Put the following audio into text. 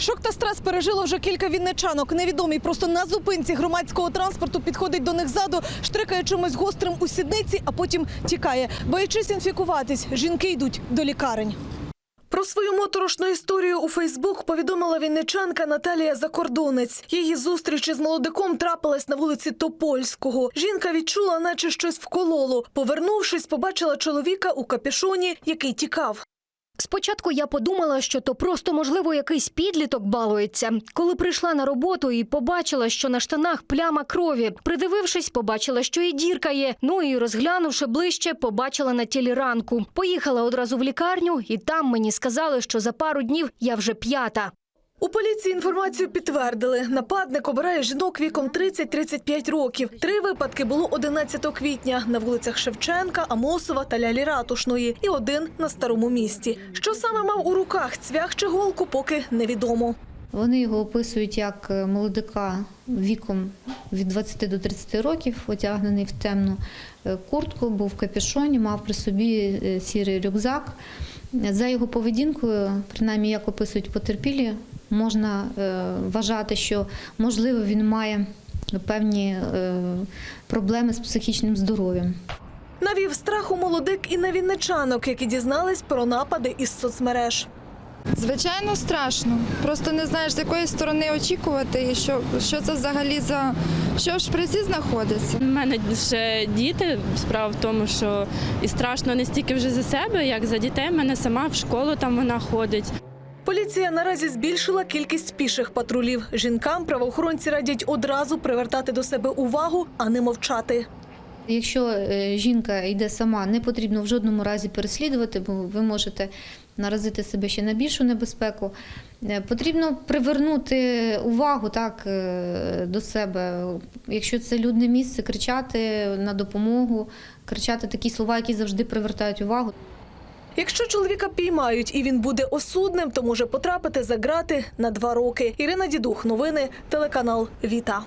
Шок та стрес пережило вже кілька вінничанок. Невідомий просто на зупинці громадського транспорту підходить до них ззаду, штрикає чимось гострим у сідниці, а потім тікає. Боячись інфікуватись, жінки йдуть до лікарень. Про свою моторошну історію у Фейсбук повідомила вінничанка Наталія Закордонець. Її зустріч із молодиком трапилась на вулиці Топольського. Жінка відчула, наче щось вкололо. Повернувшись, побачила чоловіка у капюшоні, який тікав. Спочатку я подумала, що то просто, можливо, якийсь підліток балується. Коли прийшла на роботу і побачила, що на штанах пляма крові. Придивившись, побачила, що і дірка є. Ну і розглянувши ближче, побачила на тілі ранку. Поїхала одразу в лікарню, і там мені сказали, що за пару днів я вже п'ята. У поліції інформацію підтвердили. Нападник обирає жінок віком 30-35 років. Три випадки було 11 квітня на вулицях Шевченка, Амосова та Лялі Ратушної і один на старому місті. Що саме мав у руках цвях чи голку, поки невідомо. Вони його описують як е, молодика віком від 20 до 30 років, одягнений в темну е, куртку, був в капюшоні, мав при собі е, сірий рюкзак. За його поведінкою, принаймні як описують потерпілі, можна е, вважати, що можливо він має певні е, проблеми з психічним здоров'ям. Навів страху молодик і на вінничанок, які дізнались про напади із соцмереж. Звичайно, страшно. Просто не знаєш, з якої сторони очікувати і що, що це взагалі за що в шприці знаходиться. У мене ще діти. Справа в тому, що і страшно не стільки вже за себе, як за дітей. У мене сама в школу там вона ходить. Поліція наразі збільшила кількість піших патрулів. Жінкам правоохоронці радять одразу привертати до себе увагу, а не мовчати. Якщо е, жінка йде сама, не потрібно в жодному разі переслідувати, бо ви можете наразити себе ще на більшу небезпеку. Е, Потрібно привернути увагу так, е, до себе. Якщо це людне місце, кричати на допомогу, кричати такі слова, які завжди привертають увагу. Якщо чоловіка піймають і він буде осудним, то може потрапити за грати на два роки. Ірина Дідух, новини, телеканал Віта.